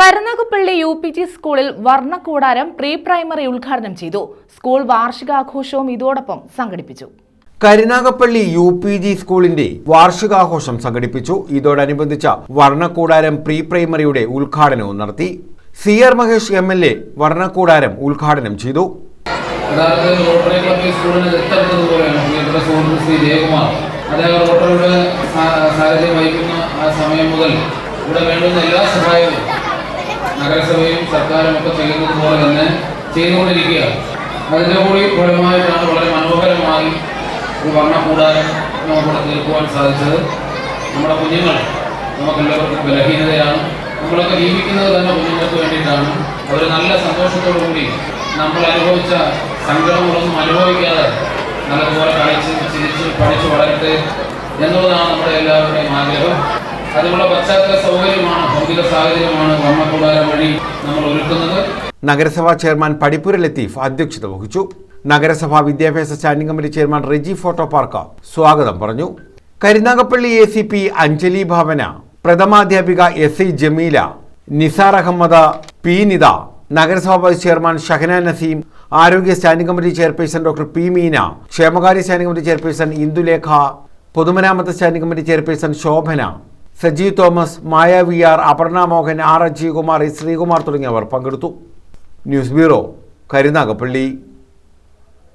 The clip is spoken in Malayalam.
കരുനാഗപ്പള്ളി യു പി ജി സ്കൂളിൽ വർണക്കൂടാരം പ്രീ പ്രൈമറി ഉദ്ഘാടനം ചെയ്തു. സ്കൂൾ വാർഷികാഘോഷവും ഇതോടൊപ്പം സംഘടിപ്പിച്ചു. കരുനാഗപ്പള്ളി യു പി ജി സ്കൂളിന്റെ വാർഷികാഘോഷം സംഘടിപ്പിച്ചു. ഇതോടനുബന്ധിച്ച വർണക്കൂടാരം പ്രീ പ്രൈമറിയുടെ ഉദ്ഘാടനവും നടത്തി C R Mahesh M L A വർണക്കൂടാരം ഉദ്ഘാടനം ചെയ്തു. യഥാർത്ഥത്തിൽ റോട്ടറി ക്ലബ്ബ് സ്കൂളിന് ദത്തെടുത്തതുപോലെയാണ് പ്രിയപ്പെട്ട സുഹൃത്ത് ശ്രീ ജയകുമാർ. അദ്ദേഹം റോട്ടറിയുടെ സാരഥ്യം വഹിക്കുന്ന ആ സമയം മുതൽ ഇവിടെ വേണ്ടുന്ന എല്ലാ സഹായവും നഗരസഭയും സർക്കാരും ഒക്കെ ചെയ്യുന്നത് പോലെ തന്നെ ചെയ്തുകൊണ്ടിരിക്കുക അതിന്റെ കൂടി ഫലമായിട്ടാണ് വളരെ മനോഹരമായി ഒരു വർണക്കൂടാരം നമുക്കിവിടെ തീർക്കുവാൻ സാധിച്ചത്. നമ്മുടെ കുഞ്ഞുങ്ങൾ നമുക്കെല്ലാവർക്കും ബലഹീനതയാണ്. നമ്മളൊക്കെ ജീവിക്കുന്നത് തന്നെ കുഞ്ഞുങ്ങൾക്ക് വേണ്ടിയിട്ടാണ്. അവർ നല്ല സന്തോഷത്തോടു കൂടി നമ്മൾ അനുഭവിച്ച സങ്കടങ്ങളൊന്നും അനുഭവിക്കാതെ നല്ലതുപോലെ കളിച്ച് ചിരിച്ച് പഠിച്ച് വളരട്ടെ എന്നുള്ളതാണ് നമ്മുടെ എല്ലാവരുടെയും ആഗ്രഹം. അതിനുള്ള പശ്ചാത്തല സൗകര്യമാണ് ഭൗതിക സാഹചര്യമാണ് വർണക്കൂടാരം വഴി നമ്മൾ ഒരുക്കുന്നത്. നഗരസഭാ ചെയർമാൻ പടിപ്പുര ലത്തീഫ് അധ്യക്ഷത വഹിച്ചു. നഗരസഭാ വിദ്യാഭ്യാസ standing committee chairman Reji photo park സ്വാഗതം പറഞ്ഞു. Karunagappally A C P Anjali Bhavana പ്രഥമാധ്യാപിക S I Jameela Nisar Ahammed P Nitha നഗരസഭാ വൈസ് ചെയർമാൻ ഷഹന നസീം ആരോഗ്യ standing committee chairperson doctor P Meena ക്ഷേമകാര്യ സ്റ്റാൻഡിംഗ് കമ്മിറ്റി ചെയർപേഴ്സൺ ഇന്ദുലേഖ പൊതുമരാമത്ത് standing committee chairperson Shobhana Sajeev Thomas Maya V R Aparna Mohan R Ajayakumar Sreekumar തുടങ്ങിയവർ പങ്കെടുത്തു. News bureau Karunagappally.